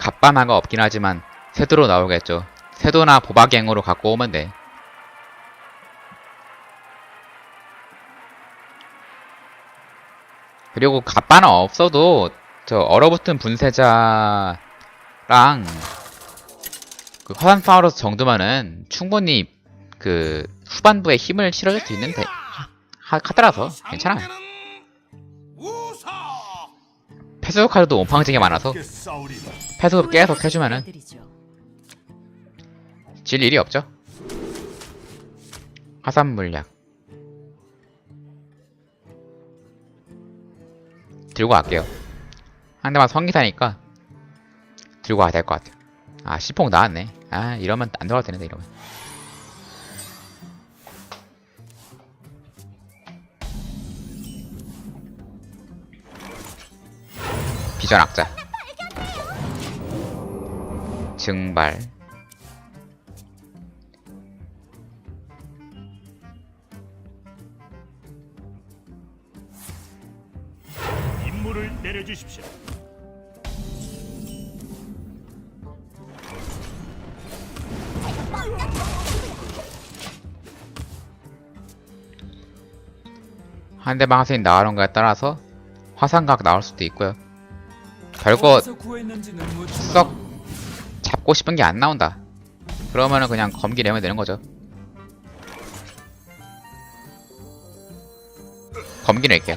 갑바나가 없긴 하지만 세도로 나오겠죠. 세도나 보박갱으로 갖고 오면 돼. 그리고 갑바나 없어도 저 얼어붙은 분쇄자랑 그 화산 파워로스 정도면은 충분히 그 후반부에 힘을 실어줄 수 있는데 하, 카드라서 괜찮아. 패수 카드도 온팡지게 많아서 패수 계속 해주면은 질 일이 없죠. 화산 물약 들고 갈게요. 한 대만 성기사니까 들고 가야 될 것 같아요. 아 시폭 나왔네. 아 이러면 안 들어가도 되는데 이러면. 비전 악자 증발 임무를 내려주십시오. 한대 방아선이 나오는 거에 따라서 화산각 나올 수도 있고요. 별거 구했는지는 묻지 썩 잡고 싶은 게 안 나온다. 그러면은 그냥 검기 내면 되는 거죠. 검기 낼게요.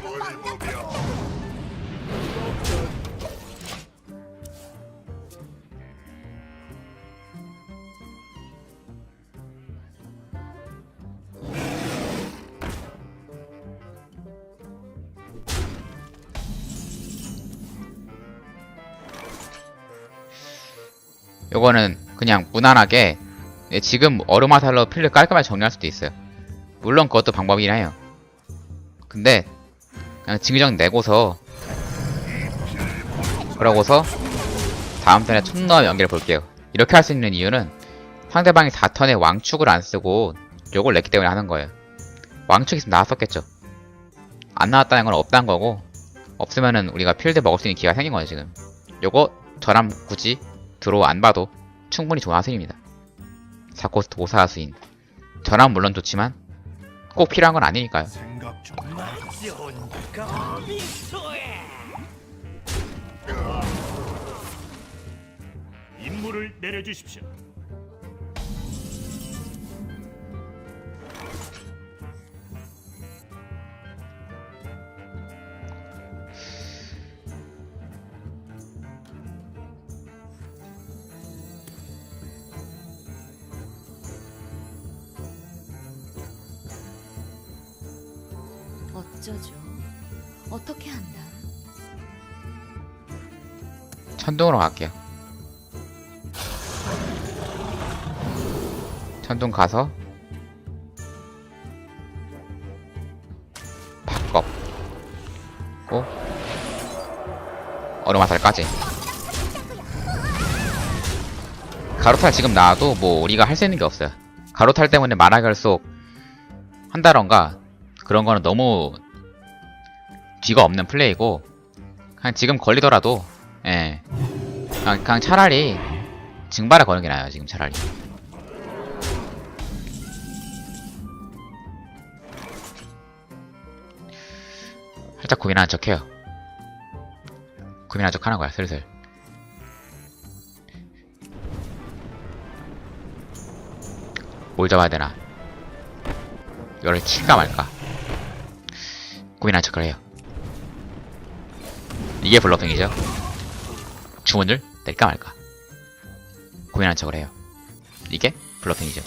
요거는 그냥 무난하게 예, 지금 얼음화살로 필을 깔끔하게 정리할 수도 있어요. 물론 그것도 방법이긴 해요. 근데 그냥 징정 내고서 그러고서 다음 턴에 촌너 연기를 볼게요. 이렇게 할 수 있는 이유는 상대방이 4턴에 왕축을 안 쓰고 요걸 냈기 때문에 하는 거예요. 왕축 있으면 나왔었겠죠. 안 나왔다는 건 없다는 거고 없으면은 우리가 필드 먹을 수 있는 기회가 생긴 거예요 지금. 요거 저랑 굳이 들어 안 봐도 충분히 좋은 하수인입니다. 사코스트 오사하수인. 저랑 물론 좋지만 꼭 필요한 건 아니니까요. 임무를 내려주십시오. 천둥으로 갈게요. 천둥 가서 바꿔. 고 얼음화살까지? 가로탈 지금 나와도 뭐 우리가 할 수 있는 게 없어요. 가로탈 때문에 만화 결속 한다던가 그런 거는 너무 뒤가 없는 플레이고 그냥 지금 걸리더라도 예 그냥, 그냥 차라리 증발에 거는 게 나아요 지금 차라리. 살짝 고민하는 척 해요. 고민하는 척 하는 거야 슬슬. 뭘 잡아야 되나? 이거를 칠까 말까? 고민하는 척을 해요. 이게 블러핑이죠? 주문을 낼까 말까? 고민하는 척을 해요. 이게 블러핑이죠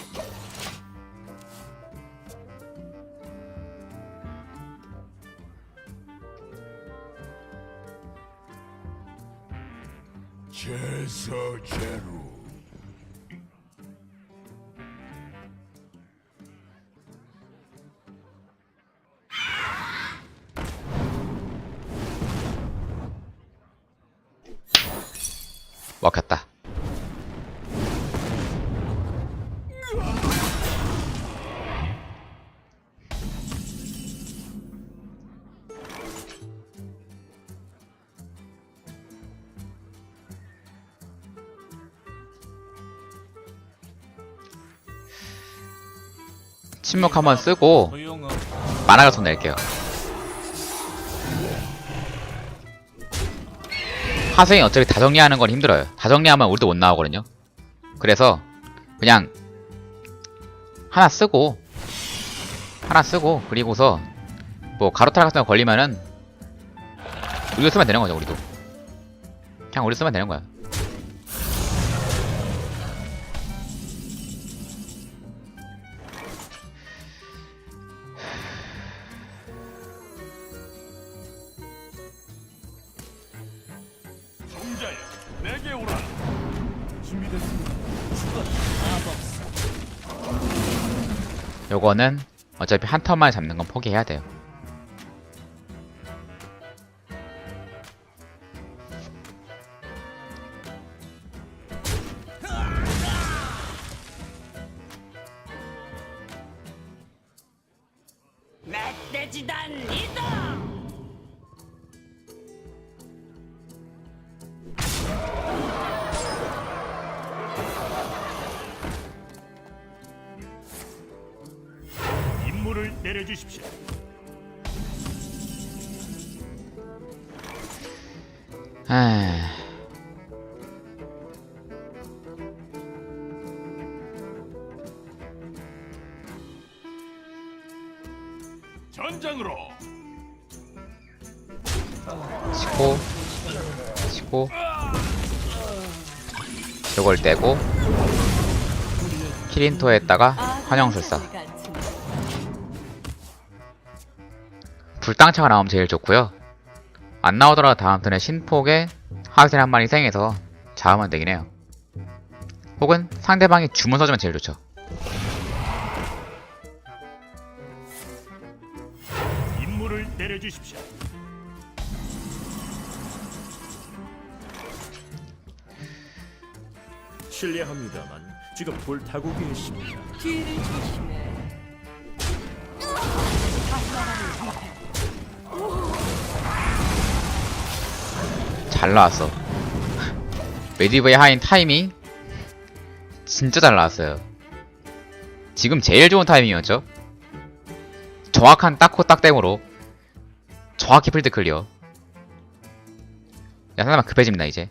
침묵 한번 쓰고. 만화가 손 낼게요. 하생이 어차피 다 정리하는 건 힘들어요. 다 정리하면 우리도 못 나오거든요. 그래서 그냥 하나 쓰고 하나 쓰고 그리고서 뭐 가로탈 같은 거 걸리면은 우리가 쓰면 되는 거죠 우리도. 그냥 우리 쓰면 되는 거야. 요거는 어차피 한 턴만 잡는 건 포기해야 돼요. 치고 치고. 요걸 떼고 키린토에다가 환영술사. 불당차가 나오면 제일 좋고요. 안 나오더라도 다음 턴에 신폭에 하악셀 한 마리 생해서 잡으면 되긴 해요. 혹은 상대방이 주문 써주면 제일 좋죠. 내려주십시오. 실례합니다만 지금 불타고 계십니다. 뒤를 조심해. 잘 나왔어. 메디브의 하인 타이밍? 진짜 잘 나왔어요. 지금 제일 좋은 타이밍이었죠? 정확한 딱코 딱댐으로 정확히 필드 클리어. 야 상대방 급해집니다 이제.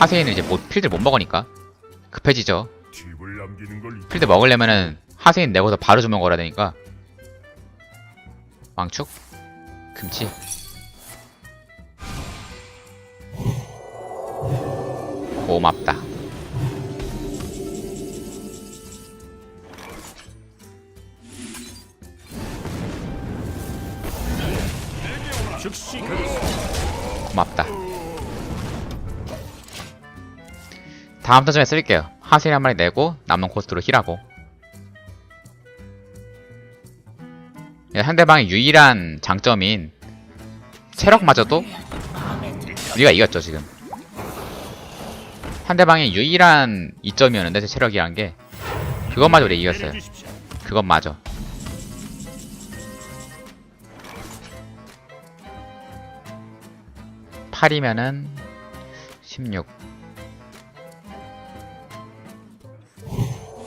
하세이는 이제 못 필드 못 먹으니까 급해지죠. 필드 먹으려면은 하세인 내고서 바로 주먹 걸어야 되니까. 왕축? 금치? 고맙다. 고맙다 다음 턴쯤에 쓸게요. 하세인 한 마리 내고 남는 코스트로 힐하고. 예, 상대방의 유일한 장점인 체력마저도 우리가 이겼죠 지금. 상대방의 유일한 이점이었는데 제 체력이란 게 그것마저 우리 이겼어요. 그것마저. 팔이면은 16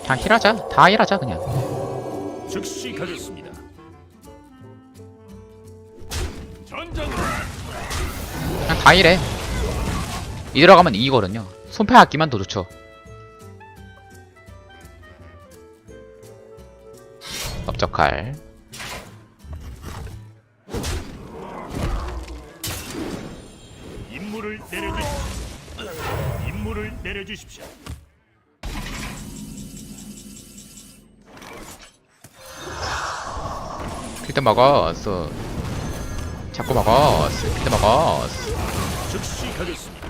그냥 힐하자 다 힐하자 그냥 즉시 가겠습니다. 전장으로. 그냥 다 힐해 이 들어가면 이기거든요 손패 아끼면 더 좋죠 넓적할 임무를 내려주십시오. 임무를 내려주십시오. 필드 먹었어. 자꾸 먹었어. 필드 먹었어. 즉시 가겠습니다.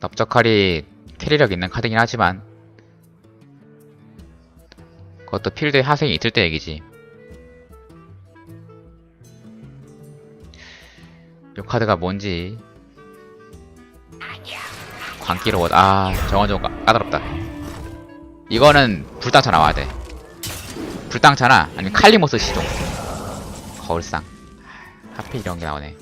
넓적할이 캐리력 있는 카드긴 하지만 그것도 필드에 하생이 있을 때 얘기지. 요 카드가 뭔지. 광기로 얻- 아 저건 좀 까- 까다롭다. 이거는 불당차 나와야 돼 불당차나 아니면 칼리모스 시종. 거울상. 하필 이런 게 나오네.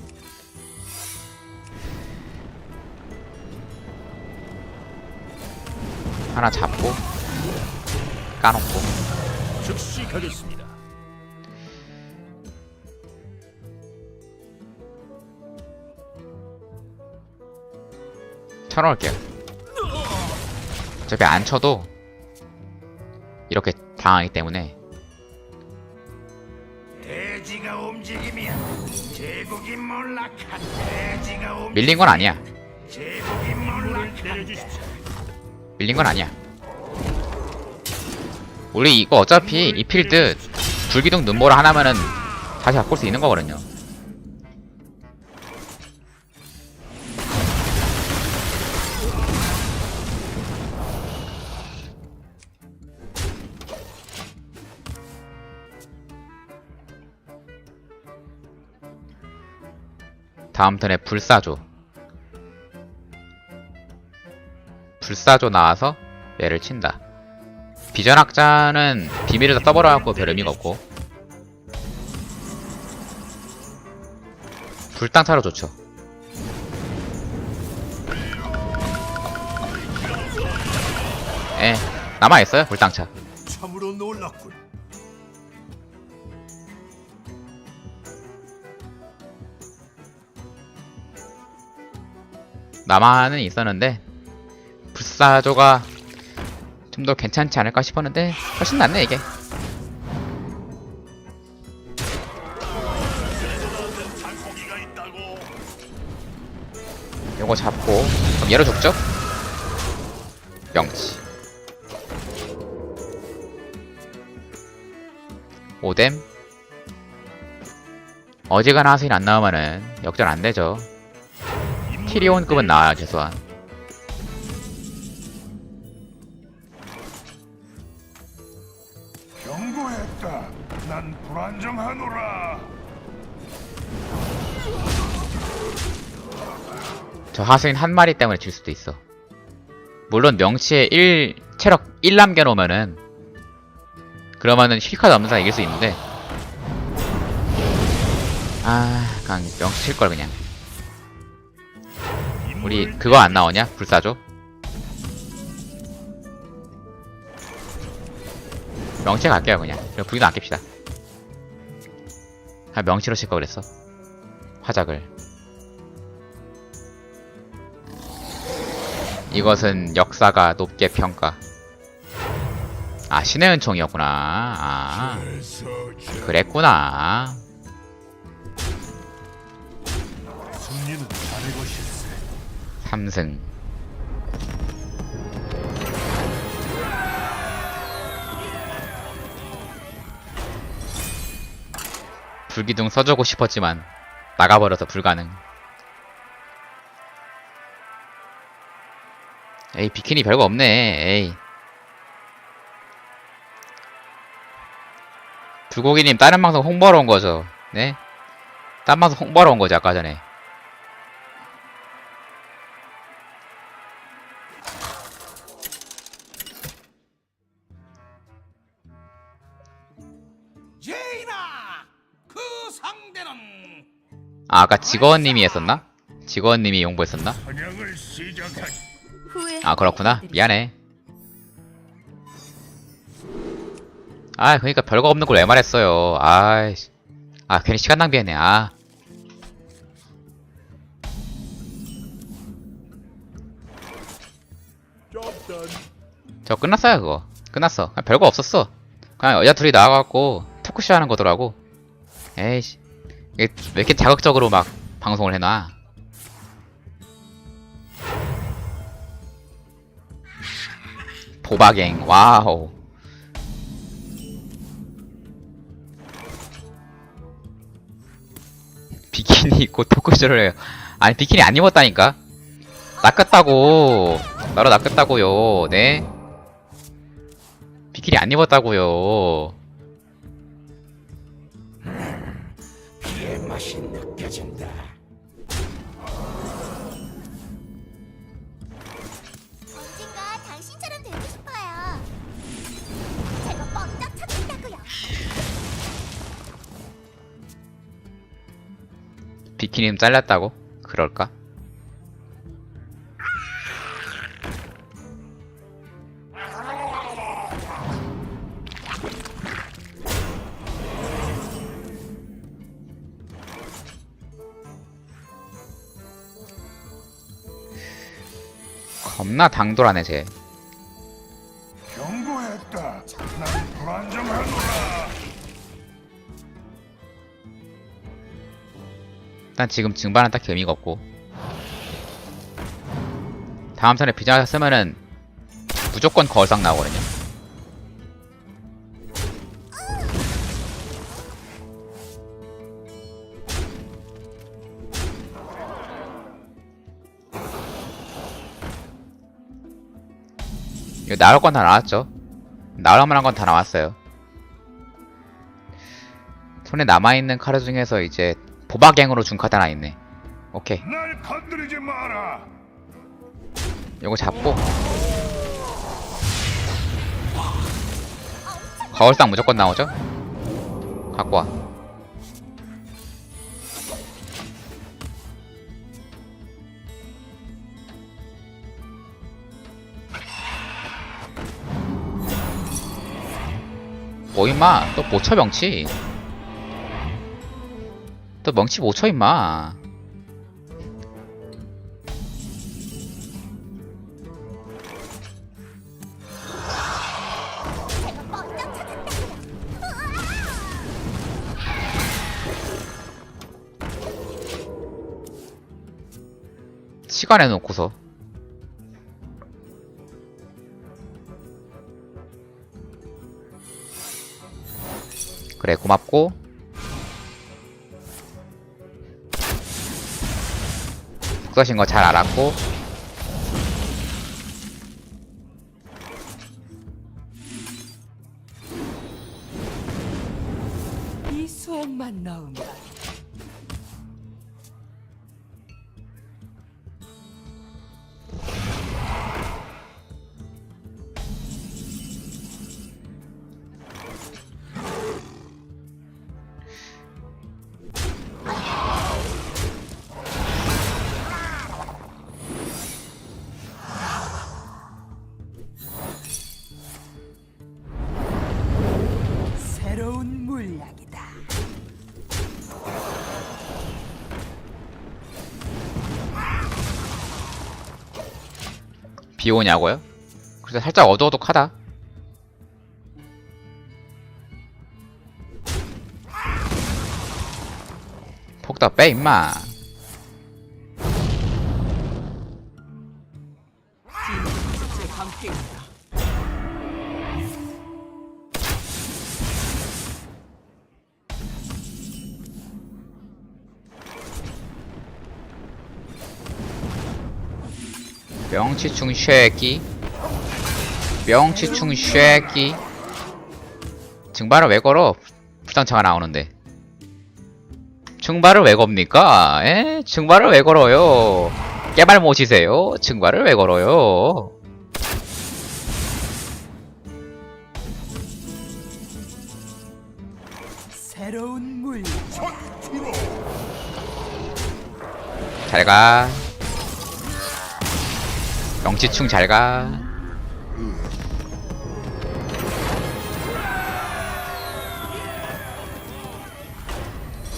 하나 잡고 까놓고. 즉시 가겠습니다. 쳐놓을게요. 어차피 안 쳐도 이렇게 당하기 때문에 밀린 건 아니야. 밀린 건 아니야 우리 이거 어차피 이 필드 불기둥 눈보라 하나면은 다시 바꿀 수 있는 거거든요 다음 턴에 불사조. 불사조 나와서 얘를 친다. 비전학자는 비밀을 다 떠버려갖고 별 의미가 없고. 불땅차로 좋죠. 에 남아있어요 불땅차. 참으로 놀랍군 남아는 있었는데 불사조가 좀 더 괜찮지 않을까 싶었는데 훨씬 낫네 이게. 요거 잡고 그럼 얘로 죽죠? 명치. 오뎀. 어지간한 하수인 안 나오면은 역전 안 되죠 임무를 티리온급은 나와요 최소한. 경고했다. 난 불안정하노라. 저 하수인 한 마리 때문에 질 수도 있어. 물론 명치에 1 체력 1 남겨놓으면은 그러면은 힐카드 없는 사람 이길 수 있는데. 아 그냥 명치 칠걸 그냥 우리 그거 안 나오냐? 불사조? 명치 갈게요 그냥 불기도 안 깹시다 아 명치로 칠거 그랬어 화작을 이것은 역사가 높게 평가. 아, 신의 은총이었구나. 아, 그랬구나. 3승. 불기둥 써주고 싶었지만, 나가버려서 불가능. 에이, 비키니 별거 없네, 에이. 불고기님, 다른 방송 홍보하러 온 거죠? 네? 딴 방송 홍보하러 온 거죠, 아까 전에. 아, 아까 직원님이 했었나? 직원님이 용보했었나? 아, 그렇구나. 미안해. 아, 그니까 별거 없는 걸 왜 말했어요. 아이씨. 아, 괜히 시간 낭비했네. 아. 저 끝났어요, 그거. 끝났어. 그냥 별거 없었어. 그냥 여자 둘이 나와갖고 토크쇼 하는 거더라고. 에이씨. 왜 이렇게 자극적으로 막 방송을 해놔? 도박행, 와우. 비키니 입고 토크쇼를 해요. 아니, 비키니 안 입었다니까? 낚였다고. 나로 낚였다고요, 네? 비키니 안 입었다고요. 맛이 느껴진다 언젠가 당신처럼 되고 싶어요. 제가 뻥딱 찾았다고요. 비키니는 잘렸다고? 그럴까? 겁나 당돌하네 쟤 경고했다. 난 불안정하노라. 일단 지금 증발은 딱히 의미가 없고 다음 턴에 비자가 쓰면은 무조건 거울상 나오거든요 나올 건 다 나왔죠. 나올 만한 건 다 나왔어요. 손에 남아있는 카드 중에서 이제 보박갱으로 준 카드 하나 있네. 오케이. 날 건드리지 마라. 요거 잡고. 거울상 무조건 나오죠? 갖고 와 뭐 임마? 또못쳐 명치? 또 명치 못 쳐 임마. 시간에 놓고서 그래 고맙고. 독서신 거잘 알았고 비 오냐고요? 그래서 살짝 어두어둑하다 폭다 빼 임마 명치충 쉐끼 명치충 쉐끼 증발을 왜 걸어? 부상차가 나오는데 증발을 왜 겁니까? 에? 증발을 왜 걸어요? 깨발 모시세요? 증발을 왜 걸어요? 새로운 물약. 잘가 명치충 잘가.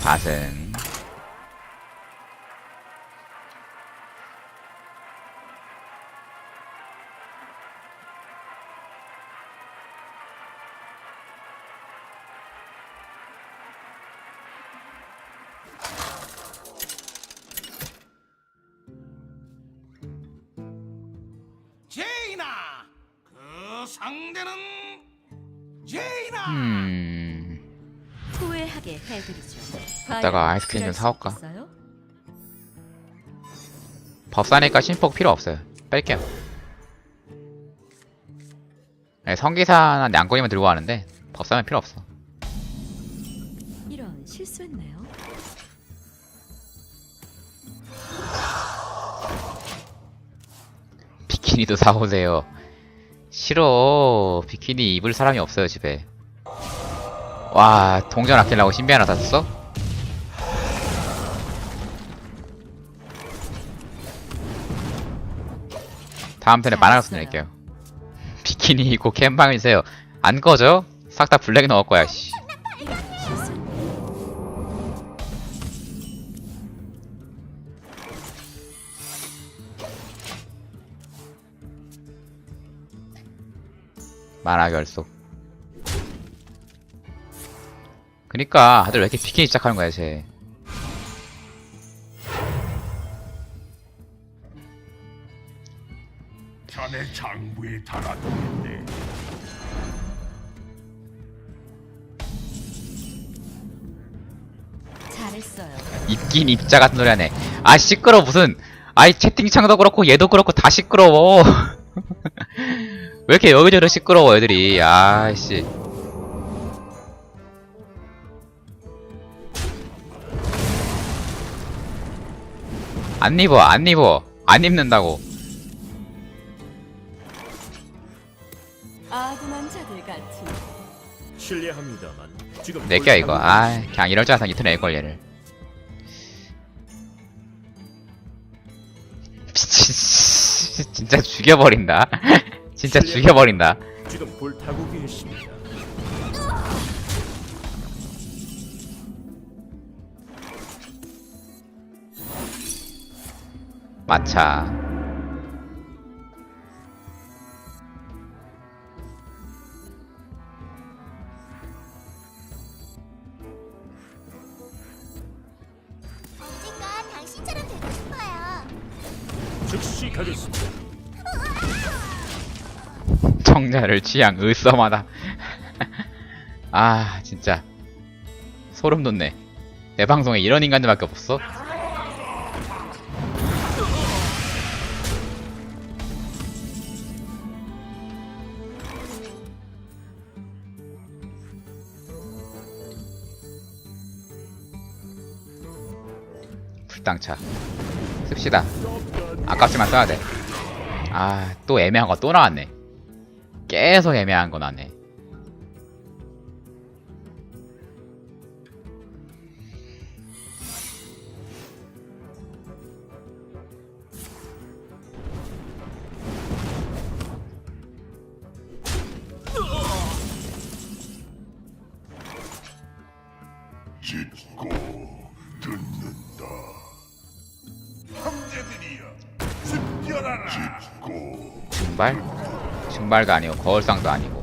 밭은 음... 후회하게 해드리죠. 이따가 아이스크림 좀 사올까? 있어요? 법사니까 신폭 필요 없어요 뺄게요 네, 성기사나 양권이면 들고 가는데 법 사면 필요 없어 이런 실수했네요. 비키니도 사오세요. 싫어. 비키니 입을 사람이 없어요, 집에. 와, 동전 아끼려고 신비 하나 샀어? 다음 편에 만화가서 낼게요. 비키니 입고 캠방이세요. 안 꺼져? 싹 다 블랙 넣을 거야, 씨. 만화 결속. 그니까 다들 왜 이렇게 비키니 시작하는 거야, 쟤. 자네 장부에 달아두겠네. 잘했어요. 입긴 입자 같은 소리 하네. 아, 시끄러, 무슨. 아이, 채팅창도 그렇고, 얘도 그렇고, 다 시끄러워. 왜 이렇게 여기저기 시끄러워, 애들이. 아이씨. 안 입어, 안 입어. 안 입는다고. 아둔한 자들 같이. 실례합니다만 지금 내껴, 이거. 아, 그냥 이럴 줄 알았어, 이틀 내걸, 얘를. 미친, 진짜 죽여버린다. 진짜 죽여버린다. 지금 불타고 계십니다. 마차. 청자를 취향 으썸하다. 아 진짜 소름 돋네. 내 방송에 이런 인간들밖에 없어? 불당차 씁시다 아깝지만 써야 돼. 아, 또 애매한 거 또 나왔네. 계속 애매한 거 나네. 짚고 듣는다. 형제들이여, 습결하라. 짚고 증발? 증발도 아니고 거울상도 아니고.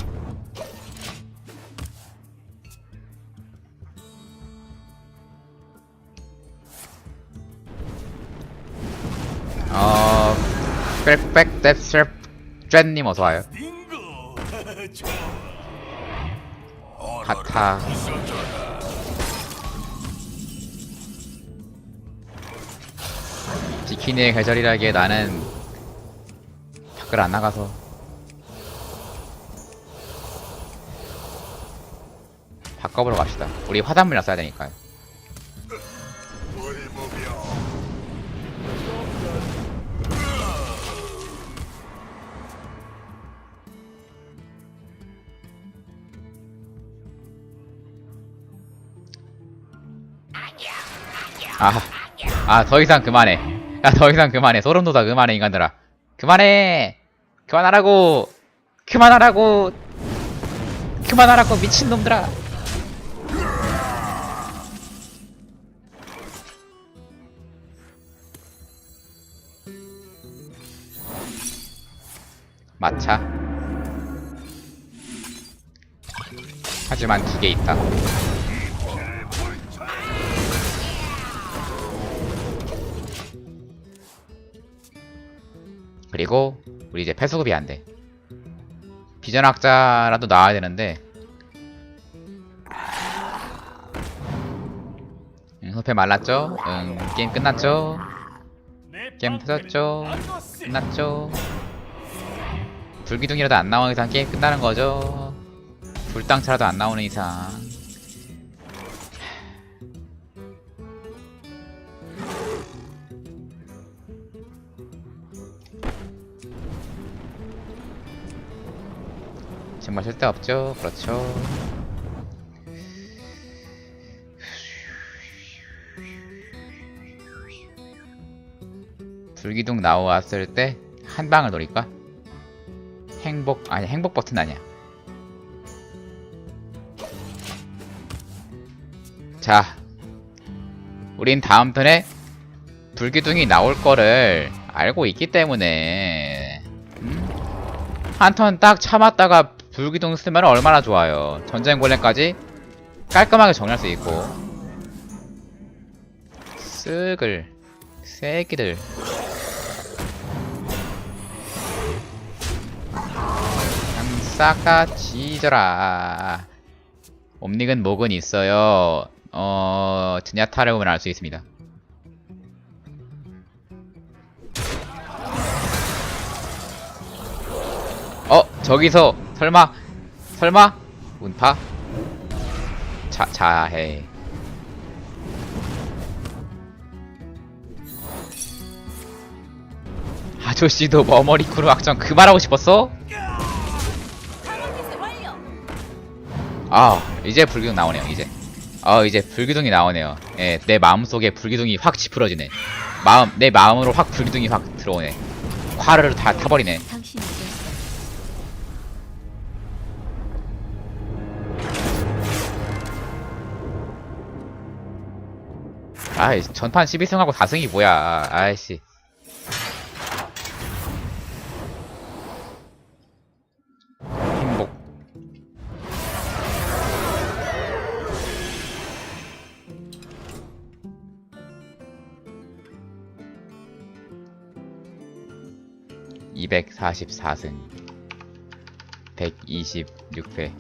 어, 빽빽 뎁스럽 쨘님 어서와요. 빙고. 하타. 비키니의 계절이라기에 나는 밖을 안 나가서 바꿔보러 갑시다. 우리 화단물이나 써야 되니까요. 아, 아, 더 이상 그만해. 야, 더 이상 그만해. 소름 돋아, 그만해, 인간들아. 그만해! 그만하라고! 그만하라고! 그만하라고, 미친놈들아! 마차. 하지만 두 개 있다. 그리고 우리 이제 폐수급이 안 돼. 비전학자라도 나와야 되는데. 응, 흡해 말랐죠? 응, 게임 끝났죠? 게임 터졌죠? 끝났죠? 불기둥이라도 안 나오는 이상 게임 끝나는 거죠? 불당차라도 안 나오는 이상. 정말 쓸데없죠? 그렇죠. 불기둥 나왔을 때 한 방을 노릴까? 행복 아니 행복 버튼 아니야. 자, 우린 다음 턴에 불기둥이 나올 거를 알고 있기 때문에 음? 한턴 딱 참았다가 불기둥 쓰면 얼마나 좋아요. 전쟁 골렘까지 깔끔하게 정리할 수 있고. 쓱을 새끼들. 그냥 싹다 지져라. 옴닉은 목은 있어요. 어, 드냐타를 보면 알 수 있습니다. 어, 저기서 설마 설마 운파 자 자해. 아저씨도 머머리 크루 확정 그 말하고 싶었어? 아 이제 불기둥 나오네요 이제. 아 이제 불기둥이 나오네요. 예 내 마음속에 불기둥이 확 찌푸러지네. 마음 내 마음으로 확 불기둥이 확 들어오네. 화를 다 타버리네. 아이 전판 12승하고 4승이 뭐야. 아이씨 (244승) (126회)